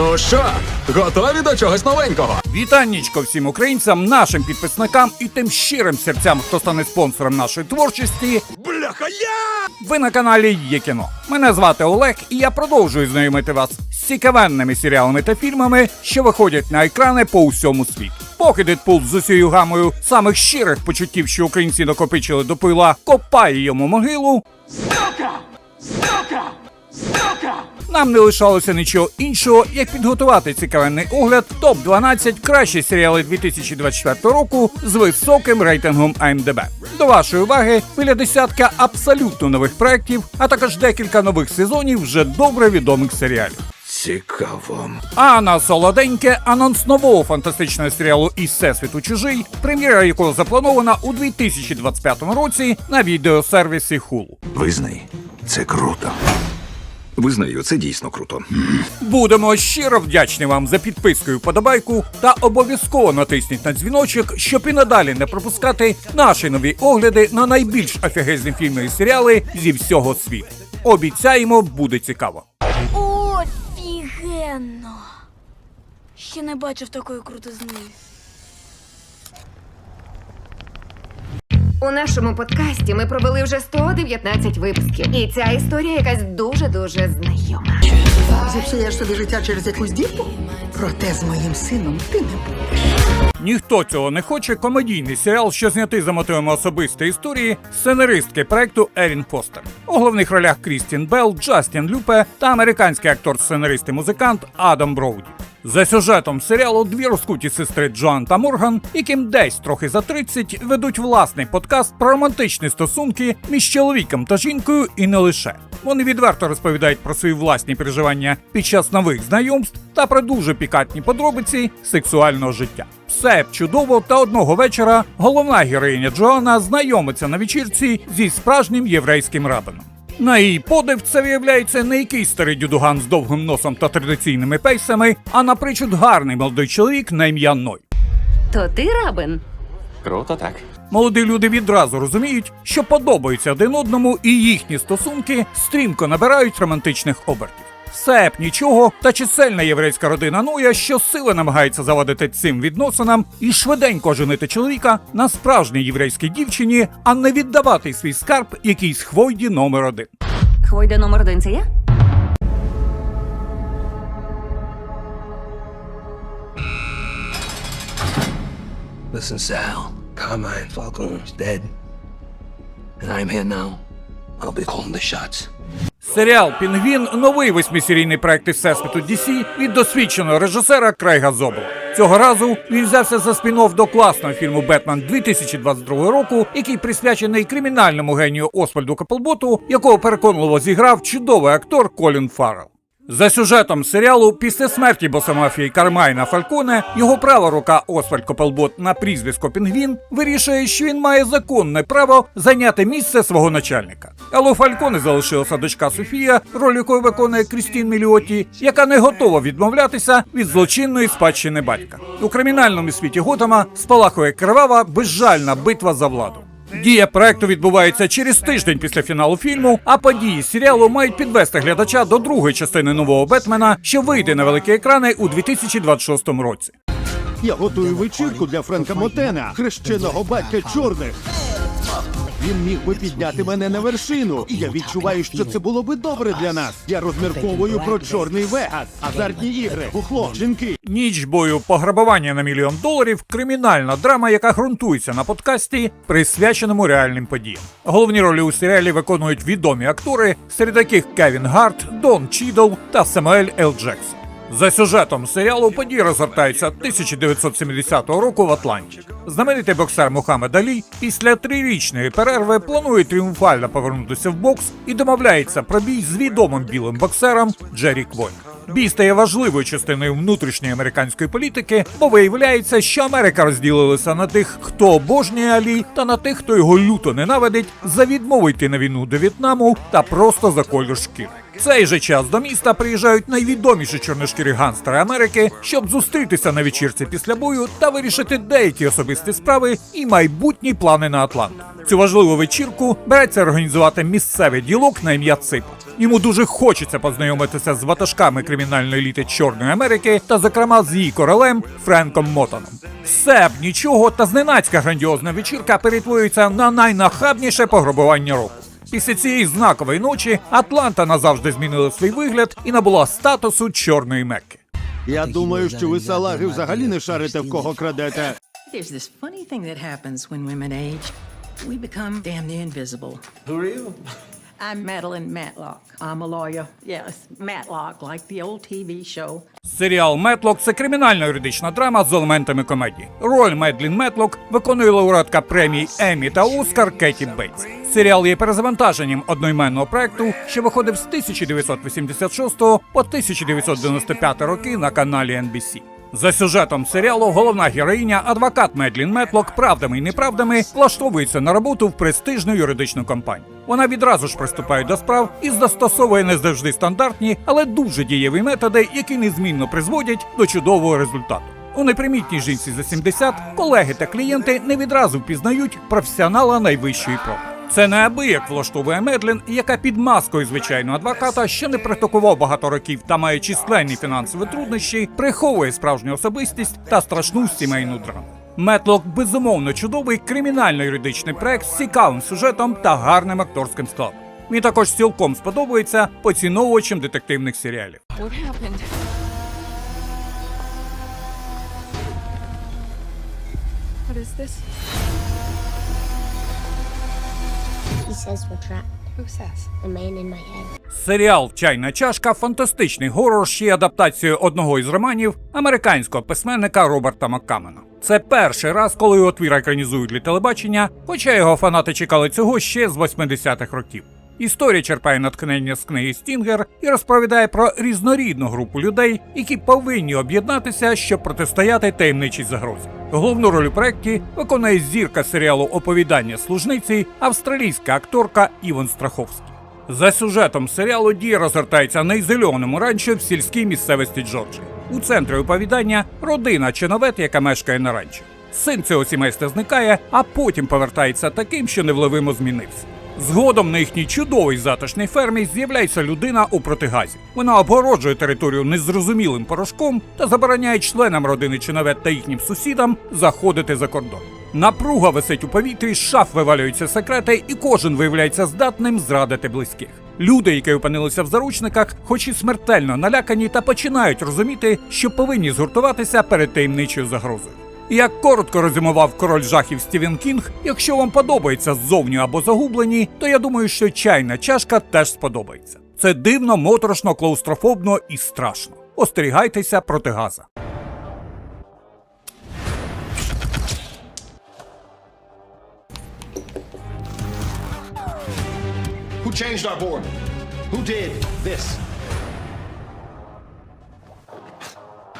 Ну що, готові до чогось новенького? Вітаннячко всім українцям, нашим підписникам і тим щирим серцям, хто стане спонсором нашої творчості. Бляха, я! Ви на каналі Є кіно. Мене звати Олег, і я продовжую знайомити вас з цікавенними серіалами та фільмами, що виходять на екрани по усьому світу. Поки Дедпул з усією гамою самих щирих почуттів, що українці накопичили до пила, копає йому могилу. Нам не лишалося нічого іншого, як підготувати цікавенний огляд топ 12 кращі серіали 2024 року з високим рейтингом AMDB. До вашої уваги біля десятка абсолютно нових проєктів, а також декілька нових сезонів вже добре відомих серіалів. Цікаво. А на солоденьке анонс нового фантастичного серіалу із всесвіту чужий, прем'єра якого запланована у 2025 році на відеосервісі Hulu. Визнай, це круто. Визнаю, це дійсно круто. Будемо щиро вдячні вам за підписку і вподобайку та обов'язково натисніть на дзвіночок, щоб і надалі не пропускати наші нові огляди на найбільш офігезні фільми і серіали зі всього світу. Обіцяємо, буде цікаво. Офігенно! Ще не бачив такої крутизни. У нашому подкасті ми провели вже 119 випусків, і ця історія якась дуже дуже знайома. Зіпсуєш собі життя через якусь дівку? Проте з моїм сином ти не будеш. Ніхто цього не хоче. Комедійний серіал, що знятий за мотивами особистої історії, сценаристки проекту Ерін Фостер. У головних ролях Крістін Белл, Джастін Люпе та американський актор, сценарист і музикант Адам Броуді. За сюжетом серіалу дві розкуті сестри Джоан та Морган, яким десь трохи за 30, ведуть власний подкаст про романтичні стосунки між чоловіком та жінкою і не лише. Вони відверто розповідають про свої власні переживання під час нових знайомств та про дуже пікантні подробиці сексуального життя. Все чудово, та одного вечора головна героїня Джоанна знайомиться на вечірці зі справжнім єврейським рабином. На її подив це виявляється не якийсь старий дюдуган з довгим носом та традиційними пейсами, а напричуд гарний молодий чоловік на ім'я Ной. То ти рабин? Круто так. Молоді люди відразу розуміють, що подобаються один одному, і їхні стосунки стрімко набирають романтичних обертів. Все нічого, та чисельна єврейська родина Ноя щосили намагається завадити цим відносинам і швиденько женити чоловіка на справжній єврейській дівчині, а не віддавати свій скарб якійсь хвойді номер один. Хвойда номер один це я? Listen, Sal. Carmine Falcone is dead. And I'm here now. I'll be calling the shots. Серіал Пінгвін новий восьмисерійний проект із всесвіту DC від досвідченого режисера Крейга Зобла. Цього разу він взявся за спін-офф до класного фільму Бетмен 2022 року, який присвячений кримінальному генію Освальду Каплботу, якого переконливо зіграв чудовий актор Колін Фаррелл. За сюжетом серіалу, після смерті босомафії Кармайна Фальконе, його права рука Освальд Копелбот на прізвисько Пінгвін вирішує, що він має законне право зайняти місце свого начальника. Але у Фальконе залишилася дочка Софія, роль якої виконує Крістін Міліоті, яка не готова відмовлятися від злочинної спадщини батька. У кримінальному світі Готама спалахує кривава безжальна битва за владу. Дія проекту відбувається через тиждень після фіналу фільму, а події серіалу мають підвести глядача до другої частини нового Бетмена, що вийде на великі екрани у 2026 році. Я готую вечірку для Френка Мотена, хрещеного батька чорних. Він міг би підняти мене на вершину, і я відчуваю, що це було би добре для нас. Я розмірковую про чорний вегас, азартні ігри, бухло, жінки. Ніч бою пограбування на мільйон доларів кримінальна драма, яка ґрунтується на подкасті, присвяченому реальним подіям. Головні ролі у серіалі виконують відомі актори, серед яких Кевін Гарт, Дон Чідл та Самуель Л. Джексон. За сюжетом серіалу події розгортаються 1970 року в Атланті. Знаменитий боксер Мухаммед Алі після трирічної перерви планує тріумфально повернутися в бокс і домовляється про бій з відомим білим боксером Джері Квой. Бій стає важливою частиною внутрішньої американської політики, бо виявляється, що Америка розділилася на тих, хто обожнює Алі, та на тих, хто його люто ненавидить, за відмову йти на війну до В'єтнаму та просто за колір шкіри. Цей же час до міста приїжджають найвідоміші чорношкірі ганстери Америки, щоб зустрітися на вечірці після бою та вирішити деякі особисті справи і майбутні плани на Атлант. Цю важливу вечірку береться організувати місцевий ділок на ім'я Ципа. Йому дуже хочеться познайомитися з ватажками кримінальної еліти Чорної Америки та, зокрема, з її королем Френком Мотоном. Все б нічого, та зненацька грандіозна вечірка перетворюється на найнахабніше пограбування року. Після цієї знакової ночі Атланта назавжди змінила свій вигляд і набула статусу чорної мекки. Я думаю, що ви салаги взагалі не шарите в кого крадете. There's this funny thing that happens when women age. We become damn near invisible. Who are you? I'm Madeline Matlock. I'm a lawyer. Yes, Matlock, like the old TV show. Серіал Метлок це кримінальна юридична драма з елементами комедії. Роль Медлін Метлок виконує лауреатка премій Еммі та Оскар Кеті Бейтс. Серіал є перезавантаженням одноіменного проекту, що виходив з 1986 по 1995 роки на каналі NBC. За сюжетом серіалу головна героїня, адвокат Медлін Метлок, правдами і неправдами влаштовується на роботу в престижну юридичну компанію. Вона відразу ж приступає до справ і застосовує не завжди стандартні, але дуже дієві методи, які незмінно призводять до чудового результату. У непримітній жінці за 70 колеги та клієнти не відразу впізнають професіонала найвищої проби. Це неабияк влаштовує Медлін, яка під маскою звичайного адвоката ще не практикував багато років та має численні фінансові труднощі, приховує справжню особистість та страшну сімейну драму. Метлок безумовно чудовий кримінально-юридичний проект з цікавим сюжетом та гарним акторським складом. Він також цілком сподобається поціновувачам детективних серіалів. He says we're trapped. Who says? The man in my head. Серіал Чайна чашка фантастичний горор ще й адаптацією одного із романів американського письменника Роберта Маккамена. Це перший раз, коли його твір екранізують для телебачення, хоча його фанати чекали цього ще з 80-х років. Історія черпає натхнення з книги Стінгер і розповідає про різнорідну групу людей, які повинні об'єднатися, щоб протистояти таємничій загрозі. Головну роль у проєкті виконує зірка серіалу Оповідання служниці австралійська акторка Іван Страховський. За сюжетом серіалу дія розгортається на зеленому ранчо в сільській місцевості Джорджії. У центрі оповідання родина чиновет, яка мешкає на ранчо. Син цього сімейства зникає, а потім повертається таким, що невловимо змінився. Згодом на їхній чудовій затишній фермі з'являється людина у протигазі. Вона обгороджує територію незрозумілим порошком та забороняє членам родини чиновет та їхнім сусідам заходити за кордон. Напруга висить у повітрі, шаф вивалюються секрети, і кожен виявляється здатним зрадити близьких. Люди, які опинилися в заручниках, хоч і смертельно налякані, та починають розуміти, що повинні згуртуватися перед таємничою загрозою. Як коротко резюмував король жахів Стівен Кінг, якщо вам подобається ззовні або загублені, то я думаю, що чайна чашка теж сподобається. Це дивно, моторошно, клаустрофобно і страшно. Остерігайтеся проти газа. Who changed our board? Who did this?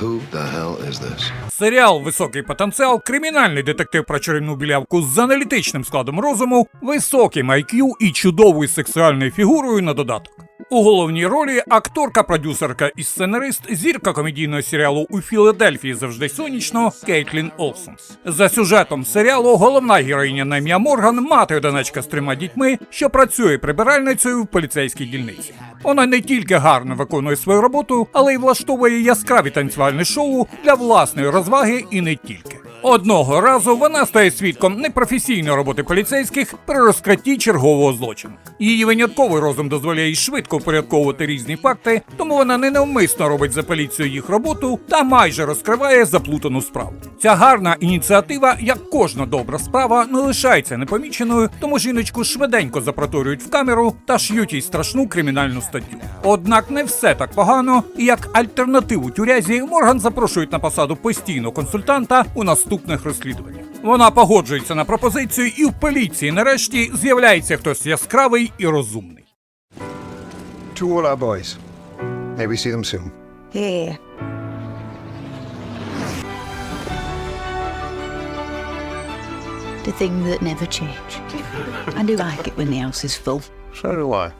Who the hell is this? Серіал Високий потенціал, кримінальний детектив про чарівну білявку з аналітичним складом розуму, високим IQ і чудовою сексуальною фігурою на додаток. У головній ролі акторка, продюсерка і сценарист, зірка комедійного серіалу у Філадельфії завжди сонячно Кейтлін Олсон. За сюжетом серіалу головна героїня на ім'я Морган, мати одиначка з трьома дітьми, що працює прибиральницею в поліцейській дільниці. Вона не тільки гарно виконує свою роботу, але й влаштовує яскраві танцювальні шоу для власної розваги і не тільки. Одного разу вона стає свідком непрофесійної роботи поліцейських при розкритті чергового злочину. Її винятковий розум дозволяє їй швидко впорядковувати різні факти, тому вона не навмисно робить за поліцію їх роботу та майже розкриває заплутану справу. Ця гарна ініціатива, як кожна добра справа, не лишається непоміченою, тому жіночку швиденько запроторюють в камеру та ш'ють їй страшну кримінальну статтю. Однак не все так погано, і як альтернативу тюрязі Морган запрошують на посаду постійного консультанта у наступних розслідуваннях. Вона погоджується на пропозицію, і в поліції нарешті з'являється хтось яскравий і розумний. To all our boys. May we see them soon. Е, The thing that never change. I do like it when the house is full. So do I.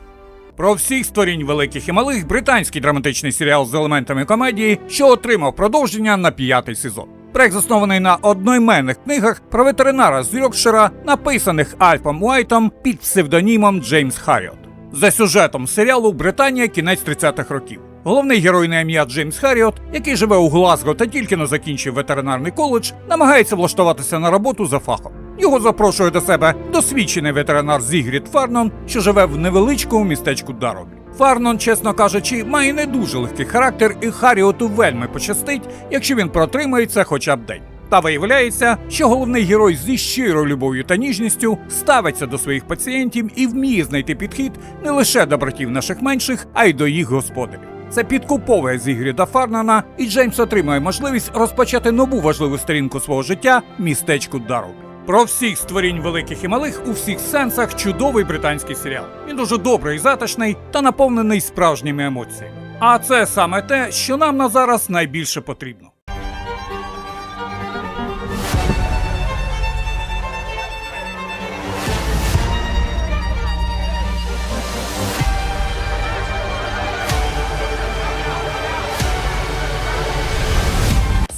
Про всіх створінь великих і малих британський драматичний серіал з елементами комедії, що отримав продовження на п'ятий сезон. Проект заснований на одноіменних книгах про ветеринара з Йоркшира, написаних Альфом Уайтом під псевдонімом Джеймс Харріот. За сюжетом серіалу Британія кінець 30-х років. Головний герой на ім'я Джеймс Харріот, який живе у Глазго та тільки но закінчив ветеринарний коледж, намагається влаштуватися на роботу за фахом. Його запрошує до себе досвідчений ветеринар Зігрід Фарнон, що живе в невеличкому містечку Даробі. Фарнон, чесно кажучи, має не дуже легкий характер, і Харріоту вельми пощастить, якщо він протримається хоча б день. Та виявляється, що головний герой зі щирою любов'ю та ніжністю ставиться до своїх пацієнтів і вміє знайти підхід не лише до братів наших менших, а й до їх господарів. Це підкуповує Зігріда Фарнана, і Джеймс отримує можливість розпочати нову важливу сторінку свого життя містечку Дарубі. Про всіх створінь великих і малих у всіх сенсах чудовий британський серіал. Він дуже добрий, затишний та наповнений справжніми емоціями. А це саме те, що нам на зараз найбільше потрібно.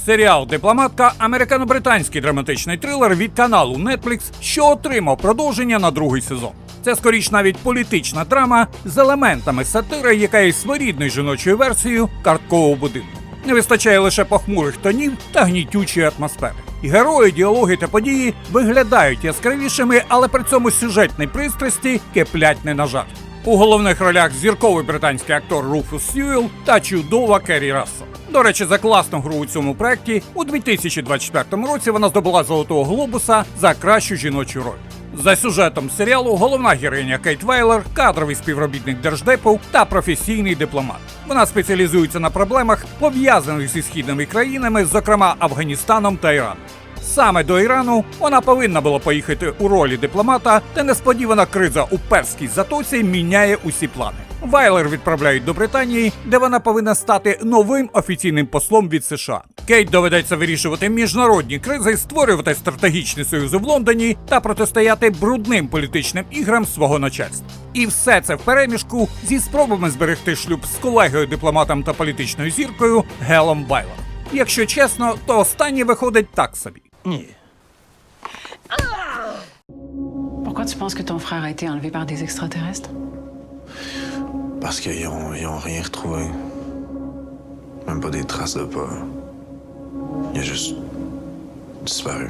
Серіал Дипломатка американо-британський драматичний трилер від каналу Netflix, що отримав продовження на другий сезон. Це скоріш навіть політична драма з елементами сатири, яка є своєрідною жіночою версією карткового будинку. Не вистачає лише похмурих тонів та гнітючої атмосфери. Герої, діалоги та події виглядають яскравішими, але при цьому сюжетні пристрасті киплять не на жарт. У головних ролях зірковий британський актор Руфус Сьюел та чудова Керрі Рассел. До речі, за класну гру у цьому проєкті у 2024 році вона здобула Золотого Глобуса за кращу жіночу роль. За сюжетом серіалу головна героїня Кейт Вейлер, кадровий співробітник держдепу та професійний дипломат. Вона спеціалізується на проблемах, пов'язаних зі східними країнами, зокрема Афганістаном та Іраном. Саме до Ірану вона повинна була поїхати у ролі дипломата, та несподівана криза у перській затоці міняє усі плани. Вайлер відправляють до Британії, де вона повинна стати новим офіційним послом від США. Кейт доведеться вирішувати міжнародні кризи, створювати стратегічні союзи в Лондоні та протистояти брудним політичним іграм свого начальства. І все це вперемішку зі спробами зберегти шлюб з колегою, дипломатом та політичною зіркою Гелом Вайлер. Якщо чесно, то останнє виходить так собі. Pourquoi tu penses que ton frère a été enlevé par des extraterrestres? Parce qu'ils ont, ils ont rien retrouvé. Même pas des traces de pas. Il a juste disparu.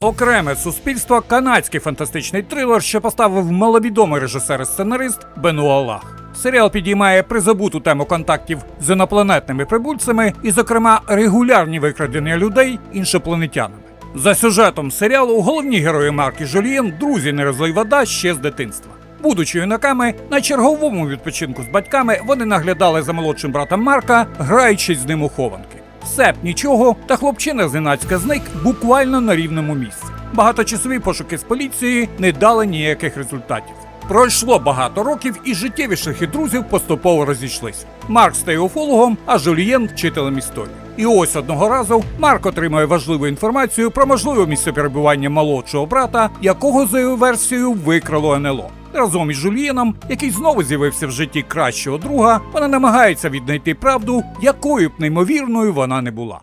Окреме суспільство канадський фантастичний трилер, що поставив маловідомий режисер і сценарист Бенуа Лах. Серіал підіймає призабуту тему контактів з інопланетними прибульцями і, зокрема, регулярні викрадення людей іншопланетянами. За сюжетом серіалу головні герої Марк і Жулієн друзі не розлий вода ще з дитинства. Будучи юнаками, на черговому відпочинку з батьками вони наглядали за молодшим братом Марка, граючись з ним у хованки. Все б нічого, та хлопчина зненацька зник буквально на рівному місці. Багаточасові пошуки з поліцією не дали ніяких результатів. Пройшло багато років, і життєві шляхи друзів поступово розійшлися. Марк стає уфологом, а Жулієн вчителем історії. І ось одного разу Марк отримує важливу інформацію про можливе місце перебування молодшого брата, якого за його версією викрало НЛО. Разом із Жулієном, який знову з'явився в житті кращого друга, вона намагається віднайти правду, якою б неймовірною вона не була.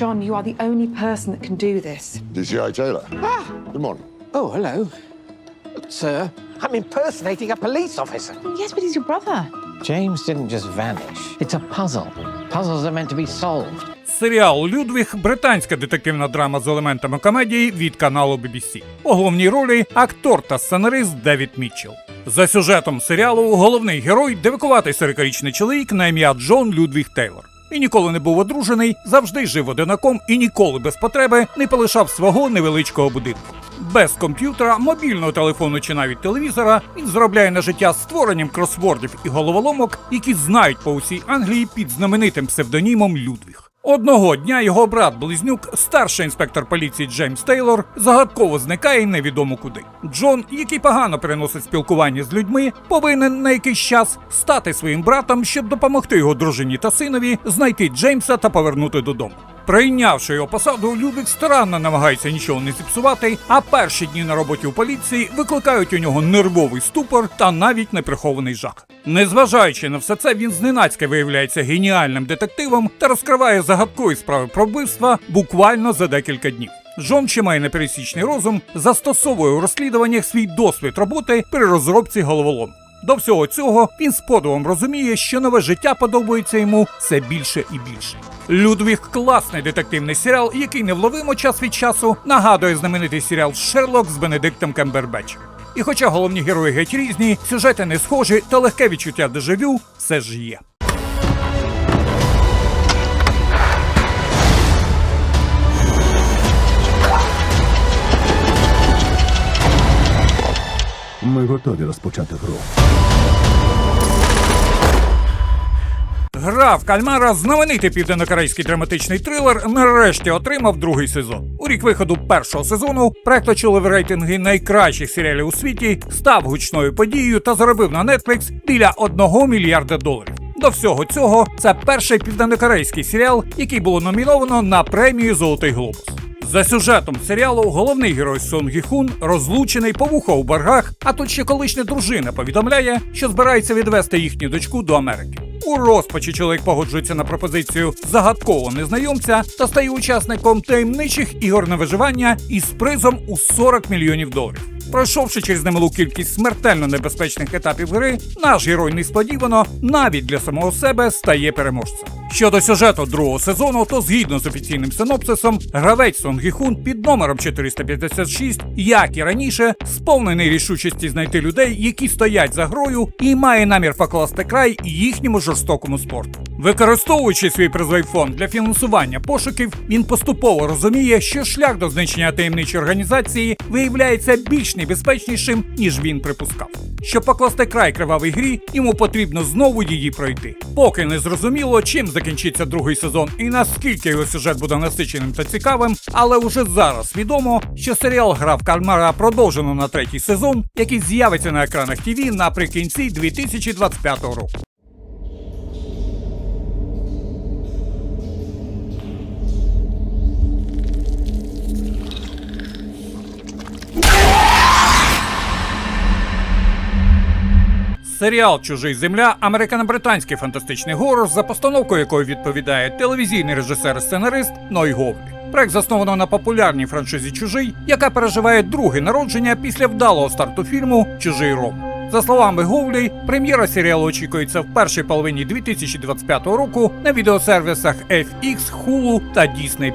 John, you are the only person that can do this. DCI Taylor. Good morning. Oh, hello. Sir, I'm impersonating a police officer. Yes, but he's your brother. James didn't just vanish. It's a puzzle. Puzzles are meant to be solved. Серіал Людвіг британська детективна драма з елементами комедії від каналу BBC. У головній ролі актор та сценарист Девід Мітчелл. За сюжетом серіалу головний герой девикуватий 40-річний чоловік на ім'я Джон Людвіг Тейлор. І ніколи не був одружений, завжди жив одинаком і ніколи без потреби не полишав свого невеличкого будинку. Без комп'ютера, мобільного телефону чи навіть телевізора він заробляє на життя створенням кросвордів і головоломок, які знають по усій Англії під знаменитим псевдонімом Людвіг. Одного дня його брат близнюк, старший інспектор поліції Джеймс Тейлор, загадково зникає невідомо куди. Джон, який погано переносить спілкування з людьми, повинен на якийсь час стати своїм братом, щоб допомогти його дружині та синові знайти Джеймса та повернути додому. Прийнявши його посаду, Людвиг старанно намагається нічого не зіпсувати, а перші дні на роботі у поліції викликають у нього нервовий ступор та навіть неприхований жах. Незважаючи на все це, він зненацька виявляється геніальним детективом та розкриває загадкові справи про вбивства буквально за декілька днів. Джон, що має непересічний розум, застосовує у розслідуваннях свій досвід роботи при розробці головолом. До всього цього він з подивом розуміє, що нове життя подобається йому все більше і більше. Людвіг класний детективний серіал, який невловимо час від часу нагадує знаменитий серіал Шерлок з Бенедиктом Кембербеч. І хоча головні герої геть різні, сюжети не схожі, та легке відчуття дежавю все ж є. Ми готові розпочати гру. Гра в кальмара, знаменитий південнокорейський драматичний трилер, нарешті отримав другий сезон. У рік виходу першого сезону проект очолив рейтинги найкращих серіалів у світі, став гучною подією та заробив на Netflix біля 1 мільярда доларів. До всього цього це перший південнокорейський серіал, який було номіновано на премію Золотий глобус. За сюжетом серіалу головний герой Сон Гі Хун розлучений по вухо у боргах, а тут ще колишня дружина повідомляє, що збирається відвести їхню дочку до Америки. У розпачі чоловік погоджується на пропозицію загадкового незнайомця та стає учасником таємничих ігор на виживання із призом у 40 мільйонів доларів. Пройшовши через немалу кількість смертельно небезпечних етапів гри, наш герой несподівано навіть для самого себе стає переможцем. Щодо сюжету другого сезону, то згідно з офіційним синопсисом, гравець Сонгіхун Гі Хун під номером 456, як і раніше, сповнений рішучості знайти людей, які стоять за грою, і має намір покласти край їхньому жорстокому спорту. Використовуючи свій призовий фонд для фінансування пошуків, він поступово розуміє, що шлях до знищення таємничої організації виявляється більш небезпечнішим, ніж він припускав. Щоб покласти край кривавій грі, йому потрібно знову її пройти. Поки не зрозуміло, чим закінчиться другий сезон і наскільки його сюжет буде насиченим та цікавим, але уже зараз відомо, що серіал Гра в кальмара продовжено на третій сезон, який з'явиться на екранах ТВ наприкінці 2025 року. Серіал Чужий земля американо-британський фантастичний горор, за постановкою якої відповідає телевізійний режисер-сценарист Ной Говлі. Проект засновано на популярній франшизі Чужий, яка переживає друге народження після вдалого старту фільму Чужий ром. За словами Говлі, прем'єра серіалу очікується в першій половині 2025 року на відеосервісах FX, Hulu та Disney+.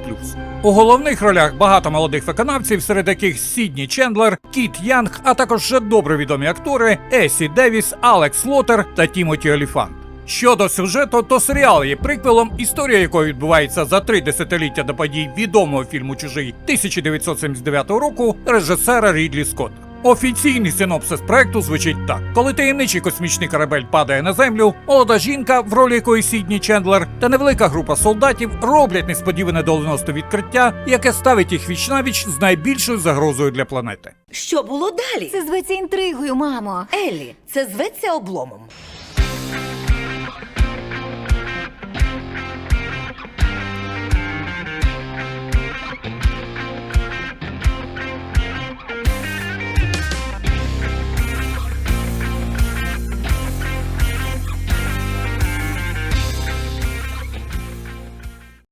У головних ролях багато молодих виконавців, серед яких Сідні Чендлер, Кіт Янг, а також вже добре відомі актори Есі Девіс, Алекс Лотер та Тімоті Оліфант. Щодо сюжету, то серіал є приквелом, історія якої відбувається за три десятиліття до подій відомого фільму Чужий 1979 року режисера Рідлі Скотта. Офіційний синопсис проекту звучить так: коли таємничий космічний корабель падає на землю, молода жінка, в ролі якої Сідні Чендлер, та невелика група солдатів роблять несподіване доленосне відкриття, яке ставить їх віч навіч з найбільшою загрозою для планети. Що було далі? Це зветься інтригою, мамо. Еллі, це зветься обломом.